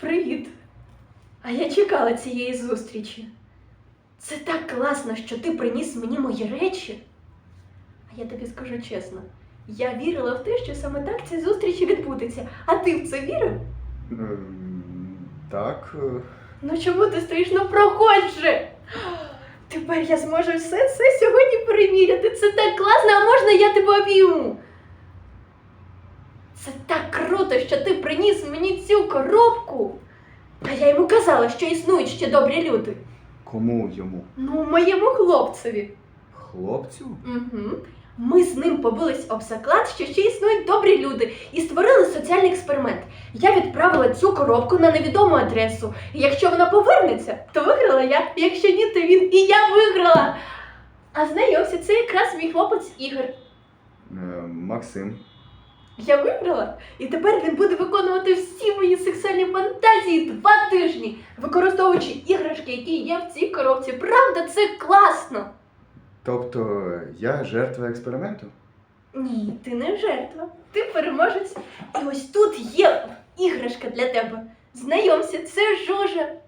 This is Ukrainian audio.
Привіт. А я чекала цієї зустрічі. Це так класно, що ти приніс мені мої речі. А я тобі скажу чесно, я вірила в те, що саме так ці зустрічі відбудеться. А ти в це вірив? Так. Ну чому ти стоїш? Проходь же! Тепер я зможу все це сьогодні перевіряти. Це так класно, а можна я тебе обійму? Це так круто, що ти приніс мені цю коробку. А я йому казала, що існують ще добрі люди. Кому йому? Ну, моєму хлопцеві. Хлопцю? Угу. Ми з ним побились об заклад, що ще існують добрі люди, і створили соціальний експеримент. Я відправила цю коробку на невідому адресу. І якщо вона повернеться, то виграла я. Якщо ні, то він і я виграла. А знайомся, це якраз мій хлопець Ігор. Е, Максим. Я виграла, і тепер він буде виконувати всі мої сексуальні фантазії два тижні, використовуючи іграшки, які є в цій коробці. Правда, це класно. Тобто я жертва експерименту? Ні, ти не жертва. Ти переможець. І ось тут є іграшка для тебе. Знайомся, це. Тримай.